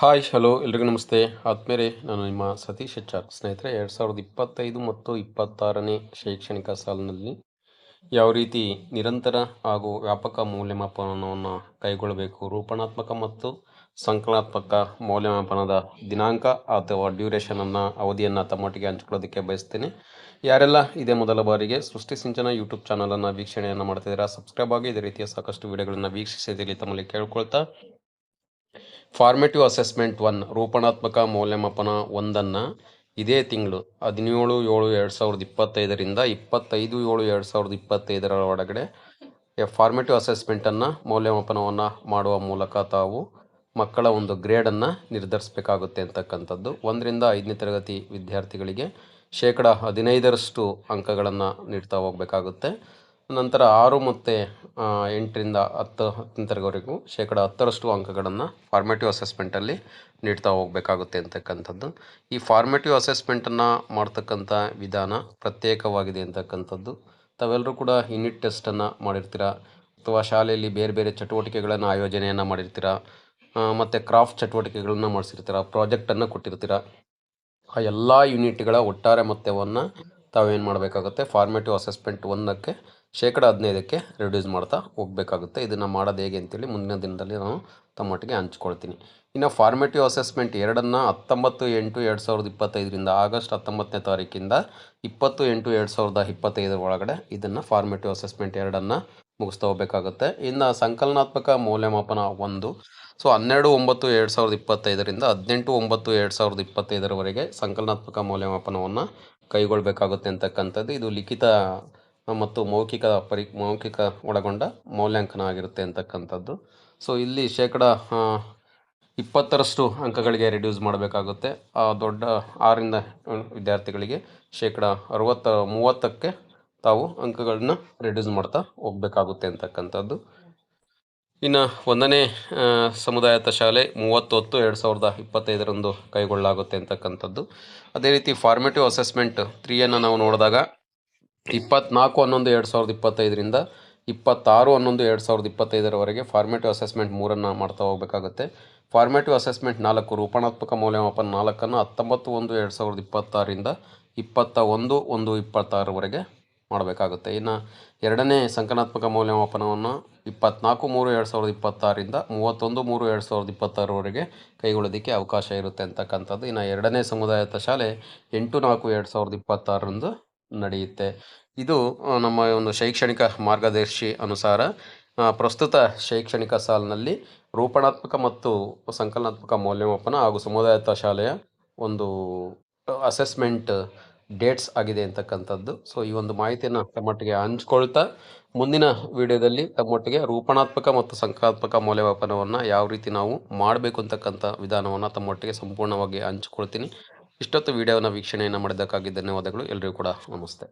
Hi, hello, ಎಲ್ರಿಗೂ ನಮಸ್ತೆ. ಆದ್ಮೇಲೆ ನಾನು ನಿಮ್ಮ ಸತೀಶ್ ಹೆಚ್ಚಾರ್ ಸ್ನೇಹಿತರೆ, ಎರಡು ಸಾವಿರದ ಇಪ್ಪತ್ತೈದು ಮತ್ತು ಇಪ್ಪತ್ತಾರನೇ ಶೈಕ್ಷಣಿಕ ಸಾಲಿನಲ್ಲಿ ಯಾವ ರೀತಿ ನಿರಂತರ ಹಾಗೂ ವ್ಯಾಪಕ ಮೌಲ್ಯಮಾಪನವನ್ನು ಕೈಗೊಳ್ಳಬೇಕು, ರೂಪಣಾತ್ಮಕ ಮತ್ತು ಸಂಕಲನಾತ್ಮಕ ಮೌಲ್ಯಮಾಪನದ ದಿನಾಂಕ ಅಥವಾ ಡ್ಯೂರೇಷನನ್ನು ಅವಧಿಯನ್ನು ತಮ್ಮೊಟ್ಟಿಗೆ ಹಂಚ್ಕೊಳ್ಳೋದಕ್ಕೆ ಬಯಸ್ತೇನೆ. ಯಾರೆಲ್ಲ ಇದೇ ಮೊದಲ ಬಾರಿಗೆ ಸೃಷ್ಟಿ ಸಿಂಚನ ಯೂಟ್ಯೂಬ್ ಚಾನಲನ್ನು ವೀಕ್ಷಣೆಯನ್ನು ಮಾಡ್ತಿದ್ದೀರಾ, ಸಬ್ಸ್ಕ್ರೈಬ್ ಆಗಿ ಇದೇ ರೀತಿಯ ಸಾಕಷ್ಟು ವಿಡಿಯೋಗಳನ್ನು ವೀಕ್ಷಿಸಿದಲ್ಲಿ ತಮ್ಮಲ್ಲಿ ಕೇಳ್ಕೊಳ್ತಾ ಫಾರ್ಮೇಟಿವ್ ಅಸೆಸ್ಮೆಂಟ್ ಒನ್ ರೂಪಣಾತ್ಮಕ ಮೌಲ್ಯಮಾಪನ ಒಂದನ್ನು ಇದೇ ತಿಂಗಳು ಹದಿನೇಳು ಏಳು ಎರಡು ಸಾವಿರದ ಇಪ್ಪತ್ತೈದರಿಂದ ಇಪ್ಪತ್ತೈದು ಏಳು ಎರಡು ಸಾವಿರದ ಇಪ್ಪತ್ತೈದರ ಒಳಗಡೆ ಫಾರ್ಮೇಟಿವ್ ಅಸೆಸ್ಮೆಂಟನ್ನು ಮೌಲ್ಯಮಾಪನವನ್ನು ಮಾಡುವ ಮೂಲಕ ತಾವು ಮಕ್ಕಳ ಒಂದು ಗ್ರೇಡನ್ನು ನಿರ್ಧರಿಸಬೇಕಾಗುತ್ತೆ ಅಂತಕ್ಕಂಥದ್ದು. ಒಂದರಿಂದ ಐದನೇ ತರಗತಿ ವಿದ್ಯಾರ್ಥಿಗಳಿಗೆ ಶೇಕಡ ಹದಿನೈದರಷ್ಟು ಅಂಕಗಳನ್ನು ನೀಡ್ತಾ ಹೋಗಬೇಕಾಗುತ್ತೆ. ನಂತರ ಆರು ಮತ್ತು ಎಂಟರಿಂದ ಹತ್ತು ಹತ್ತನೇ ತರಗತಿವರೆಗೂ ಶೇಕಡ ಹತ್ತರಷ್ಟು ಅಂಕಗಳನ್ನು ಫಾರ್ಮೇಟಿವ್ ಅಸೆಸ್ಮೆಂಟಲ್ಲಿ ನೀಡ್ತಾ ಹೋಗಬೇಕಾಗುತ್ತೆ ಅಂತಕ್ಕಂಥದ್ದು. ಈ ಫಾರ್ಮೇಟಿವ್ ಅಸೆಸ್ಮೆಂಟನ್ನು ಮಾಡ್ತಕ್ಕಂಥ ವಿಧಾನ ಪ್ರತ್ಯೇಕವಾಗಿದೆ ಅಂತಕ್ಕಂಥದ್ದು. ತಾವೆಲ್ಲರೂ ಕೂಡ ಯೂನಿಟ್ ಟೆಸ್ಟನ್ನು ಮಾಡಿರ್ತೀರ? ಅಥವಾ ಶಾಲೆಯಲ್ಲಿ ಬೇರೆ ಬೇರೆ ಚಟುವಟಿಕೆಗಳನ್ನು, ಆಯೋಜನೆಯನ್ನು ಮಾಡಿರ್ತೀರ? ಮತ್ತು ಕ್ರಾಫ್ಟ್ ಚಟುವಟಿಕೆಗಳನ್ನು ಮಾಡಿಸಿರ್ತೀರ? ಪ್ರಾಜೆಕ್ಟನ್ನು ಕೊಟ್ಟಿರ್ತೀರ? ಆ, ಎಲ್ಲ ಯೂನಿಟ್ಗಳ ಒಟ್ಟಾರೆ ಮೊತ್ತವನ್ನು ತಾವೇನು ಮಾಡಬೇಕಾಗುತ್ತೆ? ಫಾರ್ಮೇಟಿವ್ ಅಸೆಸ್ಮೆಂಟ್ ಒಂದಕ್ಕೆ, ಶೇಕಡ ಹದಿನೈದಕ್ಕೆ ರಿಡ್ಯೂಸ್ ಮಾಡ್ತಾ ಹೋಗಬೇಕಾಗುತ್ತೆ. ಇದನ್ನು ಮಾಡೋದು ಹೇಗೆ ಅಂತೇಳಿ ಮುಂದಿನ ದಿನದಲ್ಲಿ ನಾನು ತಮ್ಮೊಟ್ಟಿಗೆ ಹಂಚ್ಕೊಳ್ತೀನಿ. ಇನ್ನು ಫಾರ್ಮೇಟಿವ್ ಅಸೆಸ್ಮೆಂಟ್ ಎರಡನ್ನು ಹತ್ತೊಂಬತ್ತು ಎಂಟು ಎರಡು ಸಾವಿರದ ಇಪ್ಪತ್ತೈದರಿಂದ ಆಗಸ್ಟ್ ಹತ್ತೊಂಬತ್ತನೇ ತಾರೀಕಿಂದ ಇಪ್ಪತ್ತು ಎಂಟು ಎರಡು ಸಾವಿರದ ಇಪ್ಪತ್ತೈದರ ಒಳಗಡೆ ಇದನ್ನು ಫಾರ್ಮೇಟಿವ್ ಅಸೆಸ್ಮೆಂಟ್ ಎರಡನ್ನು ಮುಗಿಸ್ತಾ ಹೋಗಬೇಕಾಗುತ್ತೆ. ಇನ್ನು ಸಂಕಲನಾತ್ಮಕ ಮೌಲ್ಯಮಾಪನ ಒಂದು, ಸೊ ಹನ್ನೆರಡು ಒಂಬತ್ತು ಎರಡು ಸಾವಿರದ ಇಪ್ಪತ್ತೈದರಿಂದ ಹದಿನೆಂಟು ಒಂಬತ್ತು ಎರಡು ಸಾವಿರದ ಇಪ್ಪತ್ತೈದರವರೆಗೆ ಸಂಕಲನಾತ್ಮಕ ಮೌಲ್ಯಮಾಪನವನ್ನು ಕೈಗೊಳ್ಳಬೇಕಾಗುತ್ತೆ ಅಂತಕ್ಕಂಥದ್ದು ಇದು ಲಿಖಿತ ಮತ್ತು ಮೌಖಿಕ ಪರಿ, ಮೌಖಿಕ ಒಳಗೊಂಡ ಮೌಲ್ಯಾಂಕನ ಆಗಿರುತ್ತೆ ಅಂತಕ್ಕಂಥದ್ದು. ಸೊ ಇಲ್ಲಿ ಶೇಕಡ ಇಪ್ಪತ್ತರಷ್ಟು ಅಂಕಗಳಿಗೆ ರಿಡ್ಯೂಸ್ ಮಾಡಬೇಕಾಗುತ್ತೆ. ಆ, ದೊಡ್ಡ ಆರಿಂದ ವಿದ್ಯಾರ್ಥಿಗಳಿಗೆ ಶೇಕಡ ಅರುವತ್ತ, ಮೂವತ್ತಕ್ಕೆ ತಾವು ಅಂಕಗಳನ್ನ ರಿಡ್ಯೂಸ್ ಮಾಡ್ತಾ ಹೋಗಬೇಕಾಗುತ್ತೆ ಅಂತಕ್ಕಂಥದ್ದು. ಇನ್ನು ಒಂದನೇ ಸಮುದಾಯದ ಶಾಲೆ ಮೂವತ್ತೊತ್ತು ಎರಡು ಸಾವಿರದ ಇಪ್ಪತ್ತೈದರಂದು ಕೈಗೊಳ್ಳಲಾಗುತ್ತೆ ಅಂತಕ್ಕಂಥದ್ದು. ಅದೇ ರೀತಿ ಫಾರ್ಮೇಟಿವ್ ಅಸೆಸ್ಮೆಂಟ್ ತ್ರೀಯನ್ನು ನಾವು ನೋಡಿದಾಗ ಇಪ್ಪತ್ನಾಲ್ಕು ಹನ್ನೊಂದು ಎರಡು ಸಾವಿರದ ಇಪ್ಪತ್ತೈದರಿಂದ ಇಪ್ಪತ್ತಾರು ಹನ್ನೊಂದು ಎರಡು ಸಾವಿರದ ಇಪ್ಪತ್ತೈದರವರೆಗೆ ಫಾರ್ಮೇಟಿವ್ ಅಸೆಸ್ಮೆಂಟ್ ಮೂರನ್ನು ಮಾಡ್ತಾ ಹೋಗಬೇಕಾಗುತ್ತೆ. ಫಾರ್ಮೇಟಿವ್ ಅಸೆಸ್ಮೆಂಟ್ ನಾಲ್ಕು, ರೂಪಣಾತ್ಮಕ ಮೌಲ್ಯಮಾಪನ ನಾಲ್ಕನ್ನು ಹತ್ತೊಂಬತ್ತು ಒಂದು ಎರಡು ಸಾವಿರದ ಇಪ್ಪತ್ತಾರರಿಂದ ಇಪ್ಪತ್ತ ಒಂದು ಒಂದು ಇಪ್ಪತ್ತಾರವರೆಗೆ ಮಾಡಬೇಕಾಗುತ್ತೆ. ಇನ್ನು ಎರಡನೇ ಸಂಕನಾತ್ಮಕ ಮೌಲ್ಯಮಾಪನವನ್ನು ಇಪ್ಪತ್ನಾಲ್ಕು ಮೂರು ಎರಡು ಸಾವಿರದ ಇಪ್ಪತ್ತಾರರಿಂದ ಮೂವತ್ತೊಂದು ಮೂರು ಎರಡು ಸಾವಿರದ ಇಪ್ಪತ್ತಾರವರೆಗೆ ಕೈಗೊಳ್ಳೋದಕ್ಕೆ ಅವಕಾಶ ಇರುತ್ತೆ ಅಂತಕ್ಕಂಥದ್ದು. ಇನ್ನು ಎರಡನೇ ಸಮುದಾಯದ ಶಾಲೆ ಎಂಟು ನಾಲ್ಕು ಎರಡು ಸಾವಿರದ ಇಪ್ಪತ್ತಾರರಂದು ನಡೆಯುತ್ತೆ. ಇದು ನಮ್ಮ ಒಂದು ಶೈಕ್ಷಣಿಕ ಮಾರ್ಗದರ್ಶಿ ಅನುಸಾರ ಪ್ರಸ್ತುತ ಶೈಕ್ಷಣಿಕ ಸಾಲಿನಲ್ಲಿ ರೂಪಣಾತ್ಮಕ ಮತ್ತು ಸಂಕಲನಾತ್ಮಕ ಮೌಲ್ಯಮಾಪನ ಹಾಗೂ ಸಮುದಾಯದ ಶಾಲೆಯ ಒಂದು ಅಸೆಸ್ಮೆಂಟ್ ಡೇಟ್ಸ್ ಆಗಿದೆ ಅಂತಕ್ಕಂಥದ್ದು. ಸೊ ಈ ಒಂದು ಮಾಹಿತಿಯನ್ನು ತಮ್ಮೊಟ್ಟಿಗೆ ಹಂಚ್ಕೊಳ್ತಾ ಮುಂದಿನ ವಿಡಿಯೋದಲ್ಲಿ ತಮ್ಮೊಟ್ಟಿಗೆ ರೂಪಣಾತ್ಮಕ ಮತ್ತು ಸಂಖ್ಯಾತ್ಮಕ ಮೌಲ್ಯಮಾಪನವನ್ನು ಯಾವ ರೀತಿ ನಾವು ಮಾಡಬೇಕು ಅಂತಕ್ಕಂಥ ವಿಧಾನವನ್ನು ತಮ್ಮೊಟ್ಟಿಗೆ ಸಂಪೂರ್ಣವಾಗಿ ಹಂಚ್ಕೊಳ್ತೀನಿ. ಇಷ್ಟೊತ್ತು ವಿಡಿಯೋವನ್ನು ವೀಕ್ಷಣೆಯನ್ನು ಮಾಡಿದ್ದಕ್ಕಾಗಿ ಧನ್ಯವಾದಗಳು. ಎಲ್ಲರಿಗೂ ಕೂಡ ನಮಸ್ತೆ.